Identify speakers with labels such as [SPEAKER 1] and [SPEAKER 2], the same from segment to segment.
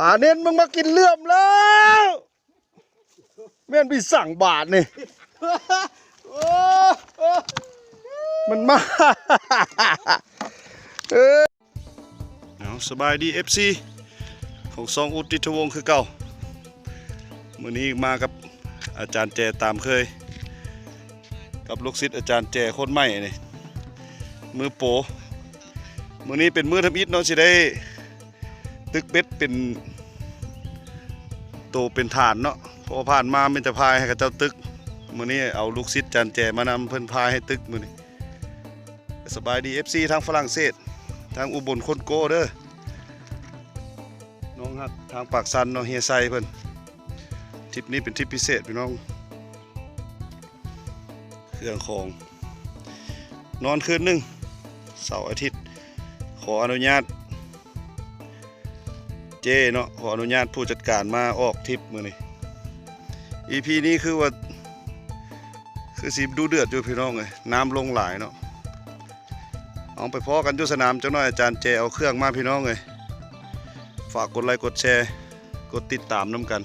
[SPEAKER 1] ป่าเน้นมึงมากินเลื่อมแล้วแม่นพี่สั่งบาทนี่มันมาเออเอาสบายดี FC ของซองอุติทวงศ์คือเก่ามื้อนี้มากับอาจารย์แจตามเคย กับลูกศิษย์อาจารย์แจโคนใหม่นี่มือโปมือนี้เป็นมือทำอิฐเนาะสิได้ ตึกเบ็ดเป็นโตเป็นฐานเนาะเพอผ่านมาเป็นแต่พายให้กับเจ้าตึกมื้อนี้เอาลูกศิษย์อาจารย์แจมานำเพิ่นพายให้ตึกมื้อนี้สบายดี FC ทางฝรั่งเศส ทางอุบลคนโกเด้อน้องฮักทางปากซันเนาะเฮียไซเพิ่นทริปนี้เป็นทริปพิเศษพี่น้อง เครื่องของ นอนคืนหนึ่งเสาร์อาทิตย์ ขออนุญาต จเนาะขออนุญาตผู้จัดการมาออกทริปมือนี้ EP นี้คือว่า คือสิดูเดือดอยู่พี่น้องเลยน้ำลงหลายเนาะเอาไปพอกันยู่สนามเจังหน่อยอาจารย์เจเอาเครื่องมาพี่น้องเลยฝากกดไลค์กดแชร์ กดติดตามน้ำกัน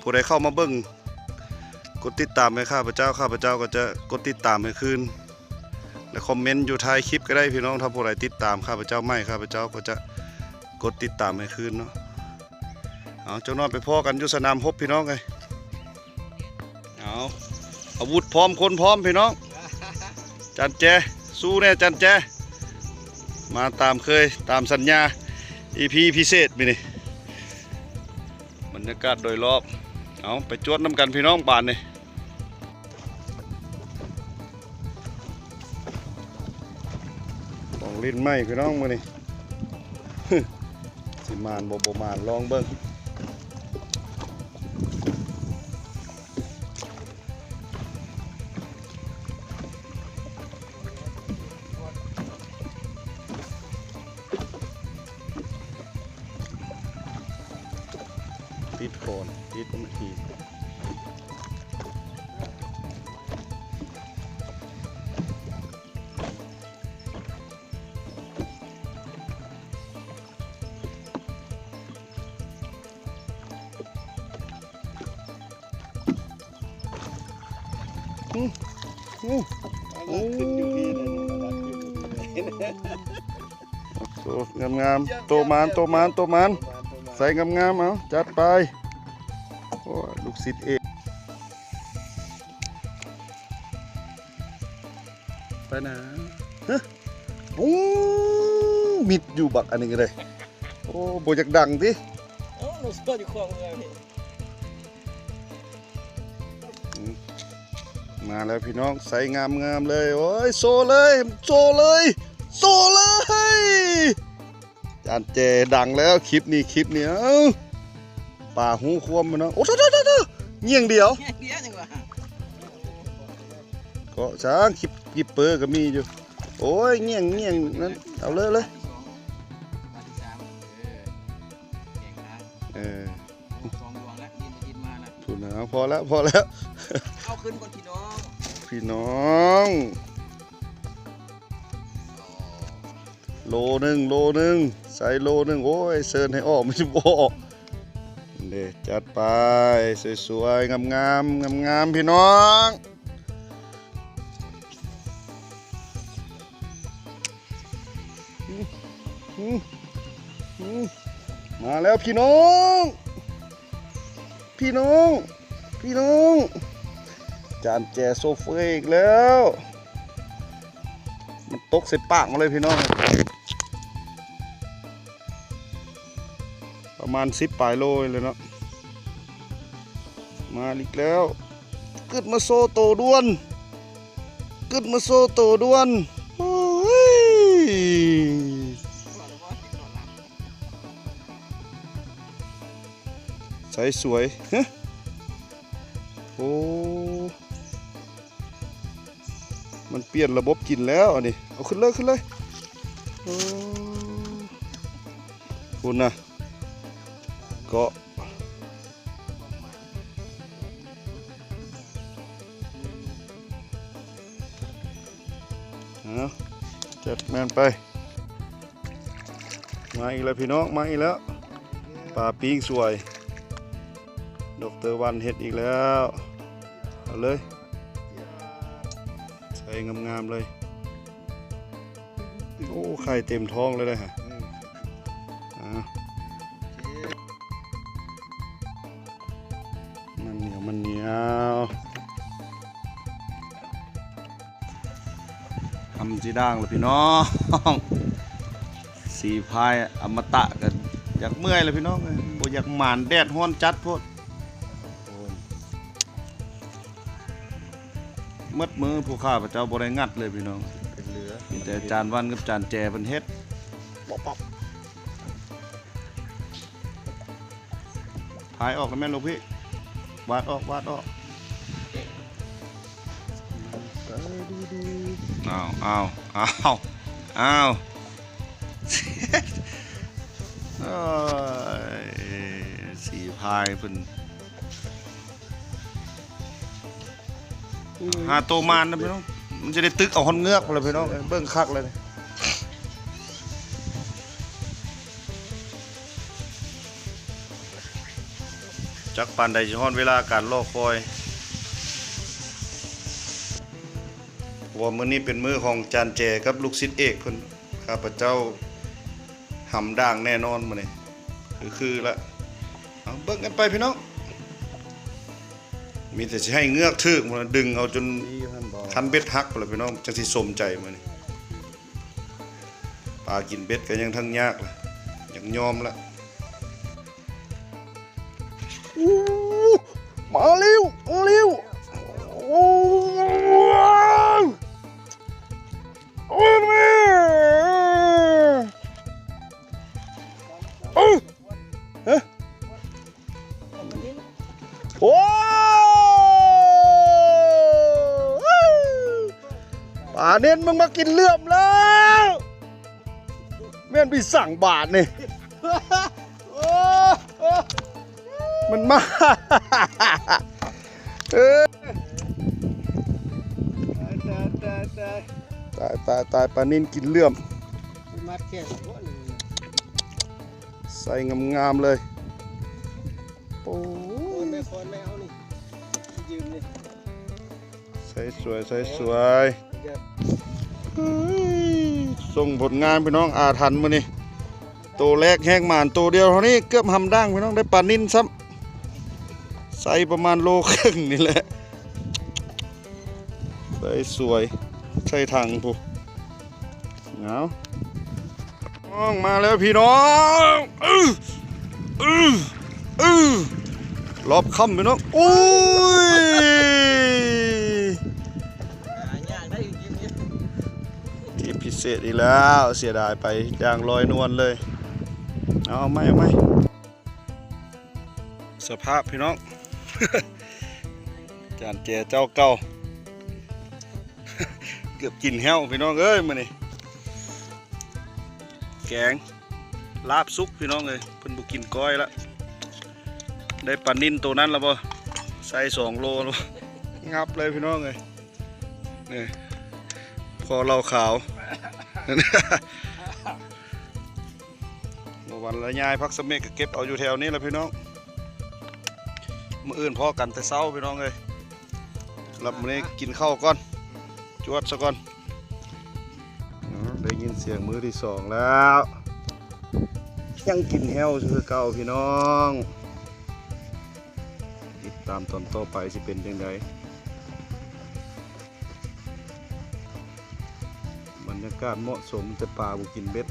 [SPEAKER 1] ผู้ใดเข้ามาเบิ้งกดติดตามให้ข้าพเจ้าข้าพเจ้าก็จะกดติดตามให้คืนและคอมเมนต์อยู่ท้ายคลิปก็ได้พี่น้องถ้าผู้ใดติดตามข้าพเจ้าไม่ข้าพเจ้าก็จะกดติดตามให้คืนเนาะ เอาจังหน่อยไปพอกันอยู่สนามพบพี่น้องเลยเอาอาวุธพร้อมคนพร้อมพี่น้อง จันแจ สู้แน่จันแจ มาตามเคยตามสัญญา EP พิเศษไปนี่บรรยากาศโดยรอบ เอาไปจวดน้ำกันพี่น้องบานนี่ต้องลิ้นไหมพี่น้องมือนี่สิมานบ่บ่มานลองเบิ้ง อู้อู้โอ้งามงามโตมานโตมานโตมานใส่งามๆเอาจัดไปโอ้ลูกศิษย์เอกไปนะฮะโอ้มิดอยู่บักอันนี้ก็เลยโอ้โบจากดังสิ
[SPEAKER 2] โอ้หนูโซ่อยู่คลองเลย
[SPEAKER 1] มาแล้วพี่น้องใส่งามงามๆเลย โอ้ยโซเลย โซเลย โซเลยจานเจดังแล้วคลิปนี้คลิปนี้เอ้าป่าหูควมมันเนาะโอ้โหเงี้ยงเดียว
[SPEAKER 2] เนี้ยจังหวะ
[SPEAKER 1] ก็ช้างคลิปคลิปเปอร์ก็มีอยู่โอ้ยเงี้ยงเงี้ยงนั้นเอาเลยเลย
[SPEAKER 2] มาที่สามเออเก่งนะ
[SPEAKER 1] เออ
[SPEAKER 2] สองดวงแล้วยินยินมานะ
[SPEAKER 1] ถูกนะพอแล้วพอแล้ว
[SPEAKER 2] เอาขึ้นก่อนพี่น้อง
[SPEAKER 1] พี่น้อง โลหนึ่งโลหนึ่งใส่โลหนึ่งโอ้ยเซิร์นให้ออกไม่ใช่บออกเด็จัดไป สวยๆ งามๆ งามๆ พี่น้องมอืมอืมมาแล้วพี่น้อง พี่น้อง พี่น้อง จานแจโซเฟอร์อีกแล้ว มันตกใส่ปากมาเลยพี่น้อง ประมาณสิบปลายโลเลยเนาะ มาอีกแล้วกึดมาโซโตด้วนกึดมาโซโตด้วนโอ้ยใสสวยฮะโอ้ มันเปลี่ยนระบบกินแล้วอันนี้เอาขึ้นเลยขึ้นเลยคุณนะเกาะเจัดแมนไป มาอีกแล้วพี่น้องมาอีกแล้วปลาปิ้งสวยดอกเตอร์วันเฮ็ดอีกแล้ว เอาเลย งามๆเลย โอ้ไข่เต็มท้องเลยเลยฮะอ่ามันเหนียวมันเหนียวทำจีด่างเลยพี่น้อง สีพายอมตะกันอยากเมื่อยเลยพี่น้องเอ้ยอยากหมานแดดฮ้อนจัดพดโมัดมือผู้ข้าพเจ้าบ่ได้งัดเลยพี่น้อง
[SPEAKER 3] เป็นเรือ
[SPEAKER 1] มีแต่จานวันกับจานแจเพิ่นเฮ็ดพายออกแล้วแม่นลูกพี่วาดออกวาดออกอ้าวอ้าวอ้าวอ้าวเอ้ยสีพายเพิ่น หาโตมานนะพี่น้อง มันจะได้ตึกเอาหอนเงือกเลยพี่น้อง เบิ่งคักเลยจักปานใดสิฮอนเวลาการรอคอยเพราะว่ามื้อนี้เป็นมื้อของจานแจกับลูกศิษย์เอกเพิ่นข้าพเจ้าหำด่างแน่นอนมื้อนี้คือคือละเอาเบิ่งกันไปพี่น้อง มีแต่สิให้เงือกถึกมันดึงเอาจน
[SPEAKER 3] นี่ท่านบอก
[SPEAKER 1] คันเบ็ดฮักไปเลยพี่น้องจังสิสมใจมื้อนี้ปลากินเบ็ดก็ยังทั้งยากล่ะยังยอมละอู้มาเร็วมาเร็วโอ้ยโอ้ ป่าเน้นมึงมากินเลื่อมแล้วแม่นไปสั่งบาทนี่มันมาเออ
[SPEAKER 3] ตายตายตาย
[SPEAKER 1] ตายตายตายปลานินกินเลื่อม
[SPEAKER 3] มัดแค่
[SPEAKER 1] ใส่งามๆเลยโอ้
[SPEAKER 3] โอนไม่คนไม่เอานี่ยืมนี่
[SPEAKER 1] ใส่สวยใส่สวย ส่งผลงานพี่น้องอาทันมือนี้ตัวแรกแห้งหมานตัวเดียวเท่านี้เกือบหำดังพี่น้องได้ปลานิ่นซ้ำใส่ประมาณโลครึ่งนี่แหละใส่สวยใส่ถังผู้เอาน้องมาแล้วพี่น้องอืออืออือรอบค่ำพี่น้องอุ้ย ที่พิเศษอีกแล้วเสียดายไปอย่างลอยนวลเลย เอาไหมเอาไหมสภาพพี่น้องจานเจเจ้าเก่าเกือบกินแห้วพี่น้องเอ้ยมานี่แกงลาบซุกพี่น้องเอ้ยเพิ่นบุกินก้อยละได้ปลานิ่นตัวนั้นแล้วบ่ใส่สองโลแล้วงับเลยพี่น้องเอ้ยนี่พอเราขาว เมื่อวันละยายพักสะเมกก็เก็บเอาอยู่แถวนี้แหละพี่น้องมื่ออื่นพ่อกันแต่เช้าพี่น้องเลยรับมื้อนี้กินข้าวก่อนจวดซะก่อนได้ยินเสียงมือที่สองแล้ว ยังกินแห้วคือเก่าพี่น้อง ติดตามตอนต่อไปสิเป็นยังไง กาศเหมาะสมแต่ปลาบุกินเบ็ด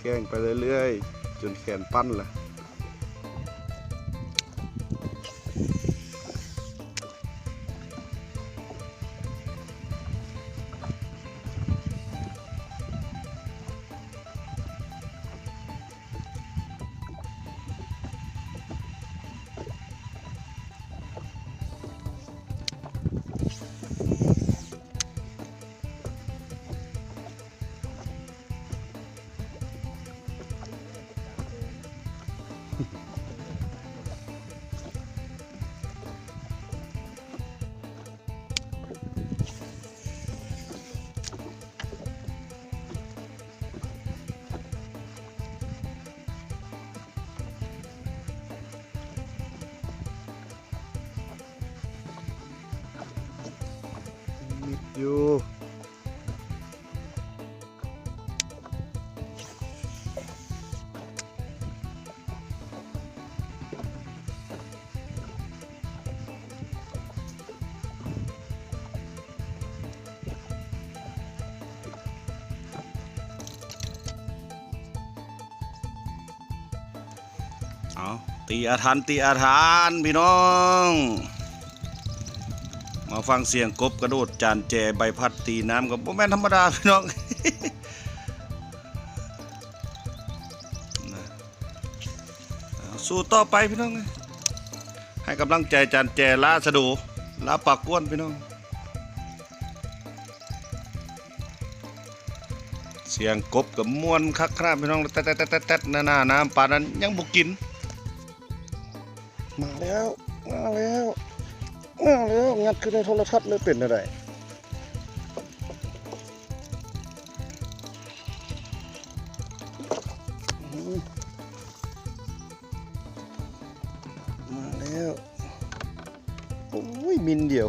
[SPEAKER 1] แกล้งไปเรื่อยๆ จนแขนปั้นละอ ตีอาถรรพ์ตีอาถรรพ์พี่น้อง มาฟังเสียงกบกระโดดจานแจใบพัดตีน้ำกับโมแม่นธรรมดาพี่น้องสู้ต่อไปพี่น้อง ให้กำลังใจจานแจลาสะดูลาปากก้วนพี่น้อง เสียงกบกับมวนคักคราพี่น้องแตะแตะแตะแตะแตะหน้าน้าน้ำปลานั้นยังบุกิน แล้วมาแล้วมาแล้วงัดขึ้นในโทรทัศน์เลยเป็นอะไรมมาแล้วโอ้ยมินเดียว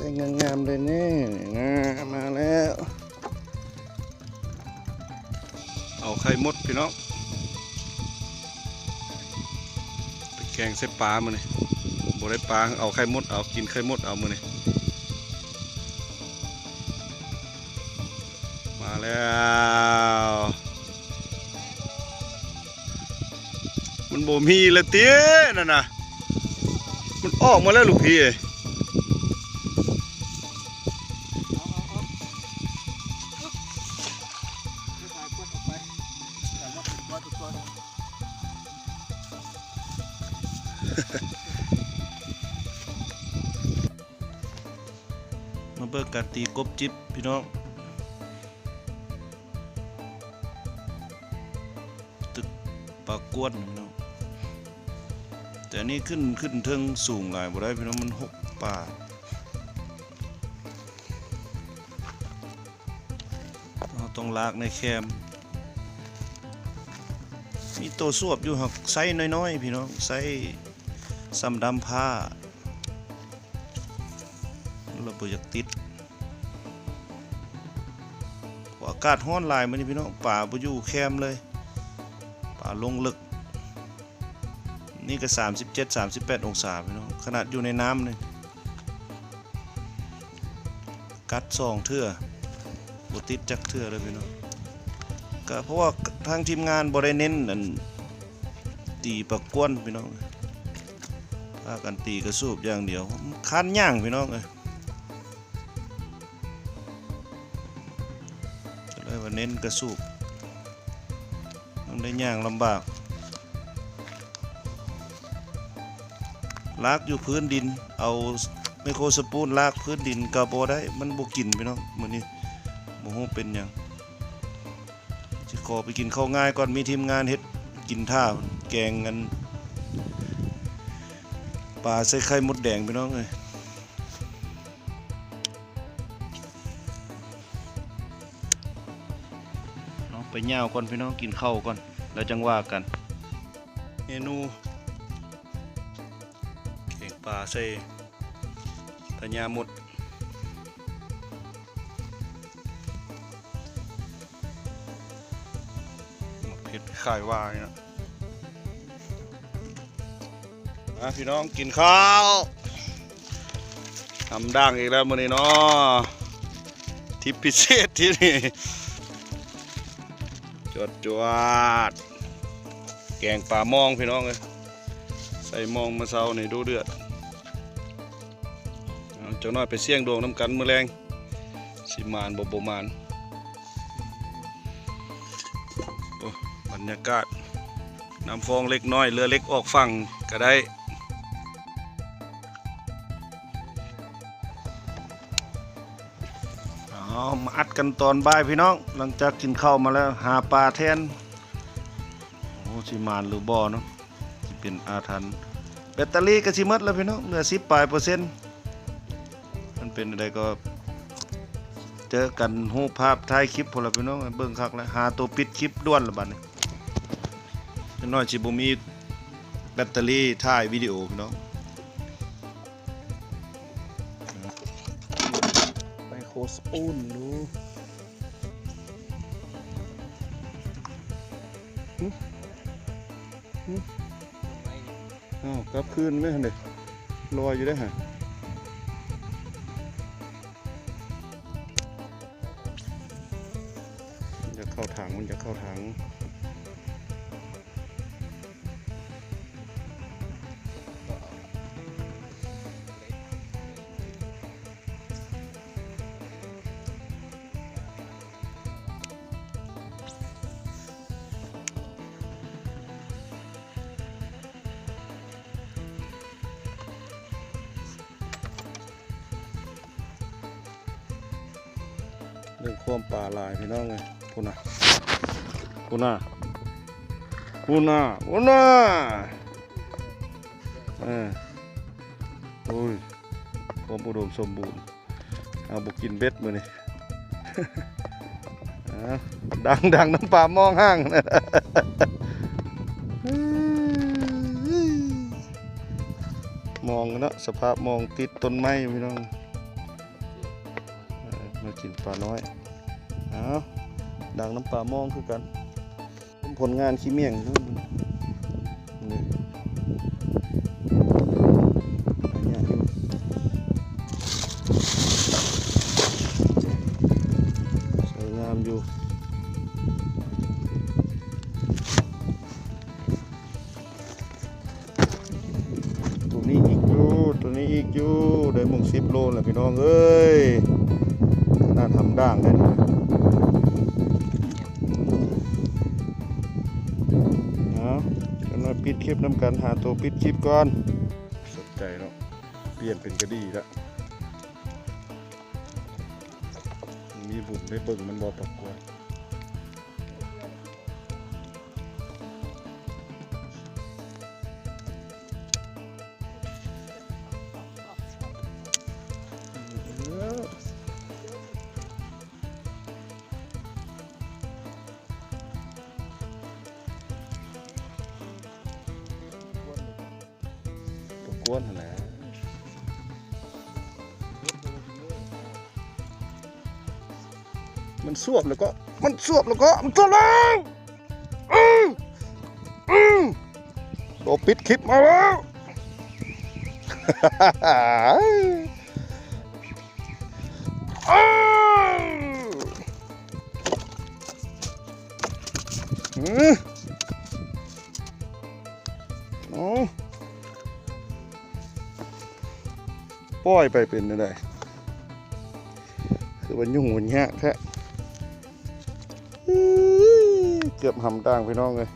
[SPEAKER 1] ใส่งามๆเลยเนี่ยงามมาแล้ว เอาไข่มดพี่น้องไปแกงใส่ปลามาเลยบ่ได้ปลาเอาไข่มดเอากินไข่มดเอามาเลยมาแล้วมันบ่มีละเตี้ยนั่นนะมันออกมาแล้วลูกพี่
[SPEAKER 3] มา
[SPEAKER 1] เบิกการตีกบจิบพี่น้อง ตึกปากกวนพี่น้อง แต่อันนี่ขึ้นขึ้นเทิงสูงหลายบ่ได้พี่น้องมันหกป่าเราต้องลากในแคม มีตัวสวบอยู่หักไซส์น้อยๆ พี่น้องไซส์ซ้ำดำผ้าเราเปิดจากติดเพราะอากาศร้อนลายมันนี่พี่น้องป่าบ่อยู่แคมเลย ป่าลงลึก นี่ก็ 37 38 องศาพี่น้องขนาดอยู่ในน้ำเลยกัดซองเทื่อบติดจักเทื่อเลยพี่น้องก็เพราะว่า ทางทีมงานบ่ได้เน้นอันตีประกวนพี่น้องพากันตีกระสูบอย่างเดียวคันย่างพี่น้องเอ้ยก็เลยว่าเน้นกระสูบต้องได้ย่างลำบากลากอยู่พื้นดิน เอาไมโครสปูนลากพื้นดินกระโบได้ มันบกินพี่น้องมือนี้บ่ฮู้เป็นหยัง ขอไปกินข้าวง่ายก่อนมีทีมงานเฮ็ดกินท่าแกงกันปลาใส่ไข่มดแดงพี่น้องเอ้ยเนาะไปย่าวก่อนพี่น้องกินข้าวก่อน แล้วจังว่ากัน เมนูเก่งปลาใส่ตะยาหมด เผ็ดขายว่านี่นะพี่น้องกินข้าวทำด่างอีกแล้วมื้อนี้เนาะทิปพิเศษที่นี่จวดจวดแกงปลามองพี่น้องเลยใส่มองมาเซาในดูเดือดเอาเจ้าน้อยไปเสี่ยงดวงน้ำกันมือแรงสิมานบบมาน รรยากาศน้ำฟองเล็กน้อยเรือเล็กออกฝั่งก็ได้เอามาอัดกันตอนบ่ายพี่น้อง หลังจากกินข้าวมาแล้วหาปลาแทนโอ้สิมานหรือบ่อเนาะสิเป็นอาถรรพ์แบตเตอรี่ก็สิหมดแล้วพี่น้องเหลือ10ปลายเปอร์เซ็นต์มันเป็นอะไรก็ เจอกันรูภาพถ่ายคลิปพอละพี่น้องเบิ่งคักแล้วหาตัวปิดคลิปด้วนละบัดนี้ จักหน่อยสิบ่มีแบตเตอรี่ถ่ายวิดีโอพี่น้อง
[SPEAKER 3] ไปโคสปูนดู
[SPEAKER 1] อ้าวกลับคืนไหมหั่นเด้ลอยอยู่ได้อฮะมันจะเข้าถังมันจะเข้าถัง เรื่องความป่าลายพี่น้องไงพูน่ะพูน่ะพูน่ะพูน่ะเออโอ้ยความอุดมสมบูรณ์เอาบุกินเบ็ดมือนี่าดังดังน้ำปลามองห้างนะมองนะสภาพมองติดต้นไม้พี่น้อง กินปลาน้อยเอาดังน้ำปลามองคือกัน ผลงานขี้เมี่ยงนี่นี่อันเนี้ยอยู่สวยงามอยู่ตัวนี้อีกอยู่ตัวนี้อีกอยู่ได้หมงสิบโลแล้วพี่น้องเอ้ย น้ำกันหาตัวปิดคลิปก่อน สนใจเนาะเปลี่ยนเป็นกระดีแล้วมีบุญได้เบิ่งมันบอปรากว วบแล้วก็ มันสวบแล้วก็ มันตัวแล้วอืออือโดปิดคลิปมาแล้วอ้าวอือโอ้ปล่อยไปเป็นอะไรคือวันยุ่งวันยากแท้ เกือบหำด่างพี่น้องเลย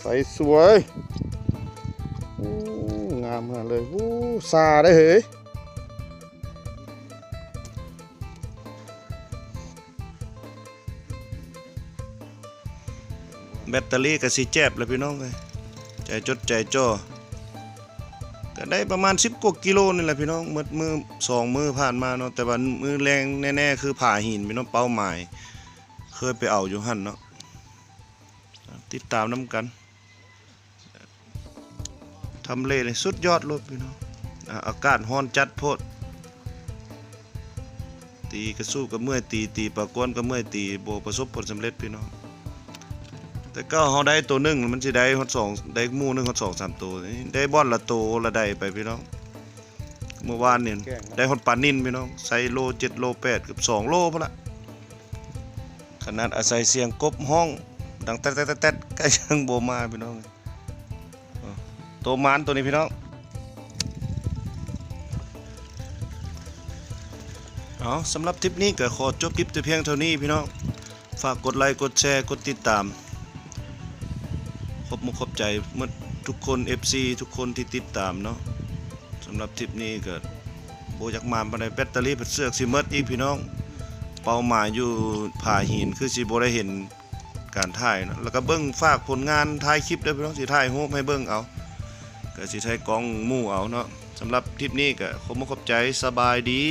[SPEAKER 1] ใสสวยงามมากเลยโอ้ซาได้เฮ้ยแบตเตอรี่ก็สิแจบแล้วพี่น้องเลยใจจดใจจ่อ ก็ได้ประมาณ 10 กว่ากิโลนี่แหละพี่น้องมืดมือสองมือผ่านมาเนาะแต่ว่ามือแรงแน่ๆคือผ่าหินพี่น้องเป้าหมาย เคยไปเอาอยู่หั่นเนาะติดตามน้ำกันทำเลเลยสุดยอดเลยพี่น้องอากาศร้อนจัดโพด ตีกระสู้กับเมื่อยตีตีปากกวนกับเมื่อยตีโบประสบผลสำเร็จพี่น้อง แต่ก็เขาได้ตัวหนึ่งมันจะได้ฮอดสองได้หมู่หนึ่งฮอดสองสามตัวนี่ได้บอลละตัวละใดไปพี่น้องเมื่อวานเนี่ยได้ฮอดปลานินพี่น้องใส่โลเจ็ดโลแปดเกับสองโลพอละขนาดอาศัยเสียงกบห้อง ดังแต๊ดแต๊ดแต๊ดแต๊ดก็ยังโบมาพี่น้องตัวมานตัวนี้พี่น้องเอาสำหรับทริปนี้ก็ขอจบคลิปแต่เพียงเท่านี้พี่น้องฝากกดไลค์กดแชร์กดติดตาม ขอบมุขอบใจเมื่อทุกคน FC ทุกคนที่ติดตามเนาะสำหรับทริปนี้ก็โบยากมานปานใดแบตเตอรี่เป็นเสือกสิเมิดอีกพี่น้อง เป้าหมายอยู่ผาหินคือสิบ่ได้เห็นการถ่ายเนาะแล้วก็เบิ่งฝากผลงานถ่ายคลิปด้วยพี่น้องสิถ่ายรูปให้เบิ่งเอาก็สิใช้กล้องมู่เอาเนาะสำหรับทริปนี้ก็ขอบคุณขอบใจสบายดี